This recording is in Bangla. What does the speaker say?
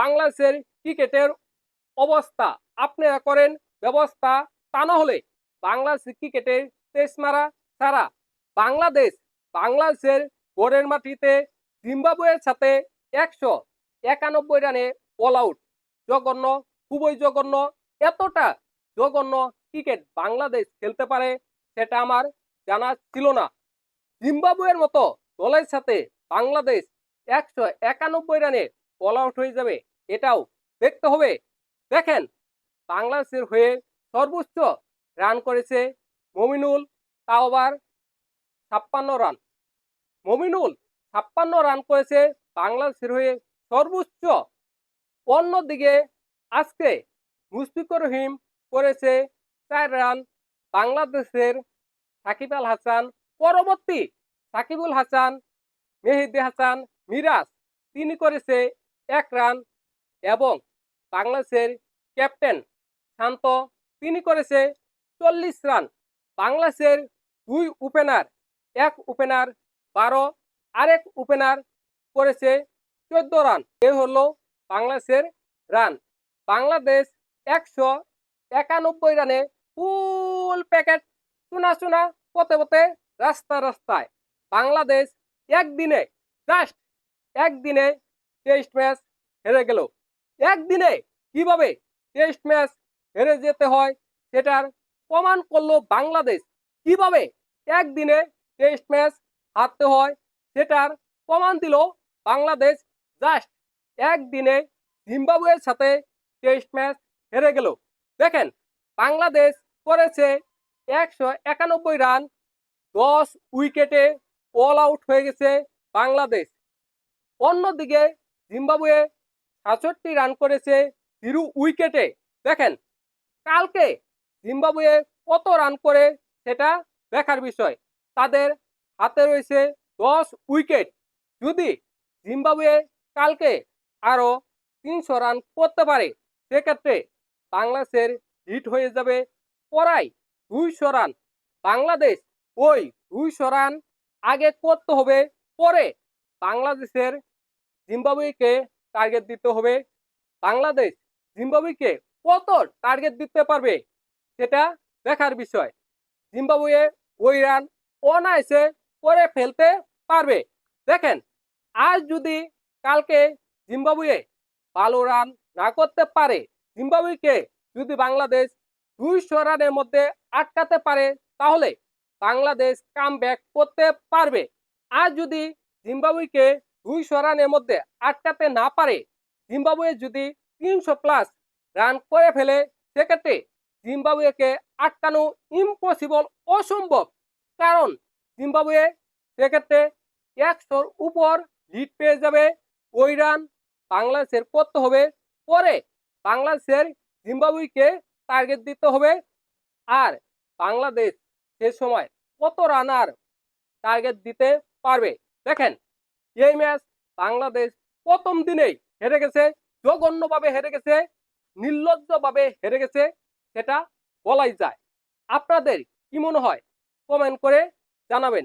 বাংলাদেশের ক্রিকেটের অবস্থা। আপনারা করেন ব্যবস্থা, তা না হলে বাংলাদেশ ক্রিকেটের টেস্ট মারা ছাড়া বাংলাদেশ বাংলাদেশের গোড়ের মাটিতে জিম্বাবুয়ের সাথে একশো একানব্বই রানে অল আউট জঘন্য, খুবই জঘন্য, এতটা জঘন্য ক্রিকেট বাংলাদেশ খেলতে পারে সেটা আমার জানা ছিল না। জিম্বাবুয়ের মতো দলের সাথে বাংলাদেশ একশো একানব্বই রানে অল আউট হয়ে যাবে। এটাও দেখতে হবে। দেখেন বাংলাদেশের হয়ে সর্বোচ্চ রান করেছে মমিনুল, তাও আবার ছাপ্পান্ন রান। মমিনুল ছাপ্পান্ন রান করেছে বাংলাদেশের হয়ে সর্বোচ্চ অন্যদিকে আজকে মুশফিকুর রহিম করেছে চার রান। বাংলাদেশের সাকিব আল হাসান, পরবর্তী সাকিবুল হাসান, মেহেদি হাসান, মিরাজ, তিনি করেছে এক রান। এবং বাংলাদেশের ক্যাপ্টেন শান্ত, তিনি করেছে চল্লিশ রান বাংলাদেশের দুই ওপেনার এক ওপেনার বারো, আরেক ওপেনার করেছে চোদ্দ রান এ হলো বাংলাদেশের রান বাংলাদেশ একশো একানব্বই রানে ফুল প্যাকেট চুনা চুনা পথে পথে রাস্তা রাস্তায়। বাংলাদেশ একদিনে জাস্ট একদিনে টেস্ট ম্যাচ হেরে গেল। একদিনে কীভাবে টেস্ট ম্যাচ হেরে যেতে হয় সেটার প্রমাণ করল বাংলাদেশ। কীভাবে একদিনে টেস্ট ম্যাচ হারতে হয় সেটার প্রমাণ দিল বাংলাদেশ। জাস্ট একদিনে জিম্বাবুয়ের সাথে টেস্ট ম্যাচ হেরে গেল। দেখেন, বাংলাদেশ করেছে একশো একানব্বই রান, দশ উইকেটে অল আউট হয়ে গেছে বাংলাদেশ। অন্যদিকে জিম্বাবুয়ে সাতষট্টি রান করেছে জিরো উইকেটে দেখেন, কালকে জিম্বাবুয়ে কত রান করে সেটা দেখার বিষয়। তাদের হাতে রয়েছে দশ উইকেট যদি জিম্বাবুয়ে কালকে আরও তিনশো রান করতে পারে, সেক্ষেত্রে বাংলাদেশের হিট হয়ে যাবে পড়াই দুইশো রান বাংলাদেশ ওই দুইশো রান আগে করতে হবে, পরে বাংলাদেশের জিম্বাবুয়েকে টার্গেট দিতে হবে। বাংলাদেশ, জিম্বাবুয়েকে কত টার্গেট দিতে পারবে সেটা দেখার বিষয়। জিম্বাবুয়ে ওই রান অনায়াসে করে ফেলতে পারবে। দেখেন, আজ যদি কালকে জিম্বাবুয়ে ভালো রান না করতে পারে, জিম্বাবুয়েকে যদি বাংলাদেশ দুইশো রানের মধ্যে আটকাতে পারে, তাহলে বাংলাদেশ কাম করতে পারবে। আর যদি জিম্বাবুয়েকে দুইশো রানের মধ্যে আটকাতে না পারে, জিম্বাবুয়ে যদি তিনশো প্লাস রান করে ফেলে, সেক্ষেত্রে জিম্বাবুয়েকে আটকানো ইম্পসিবল অসম্ভব। কারণ জিম্বাবুয়ে সেক্ষেত্রে একশোর উপর লিড পেয়ে যাবে, ওই রান বাংলাদেশের করতে হবে। পরে বাংলাদেশের জিম্বাবুয়েকে টার্গেট দিতে হবে। আর বাংলাদেশ সে সময় কত রানার টার্গেট দিতে পারবে? দেখেন এই ম্যাচ বাংলাদেশ প্রথম দিনেই হেরে গেছে, জঘন্যভাবে হেরে গেছে, নির্লজ্জভাবে হেরে গেছে, সেটা বলাই যায়। আপনাদের কি মনে হয়? কমেন্ট করে জানাবেন।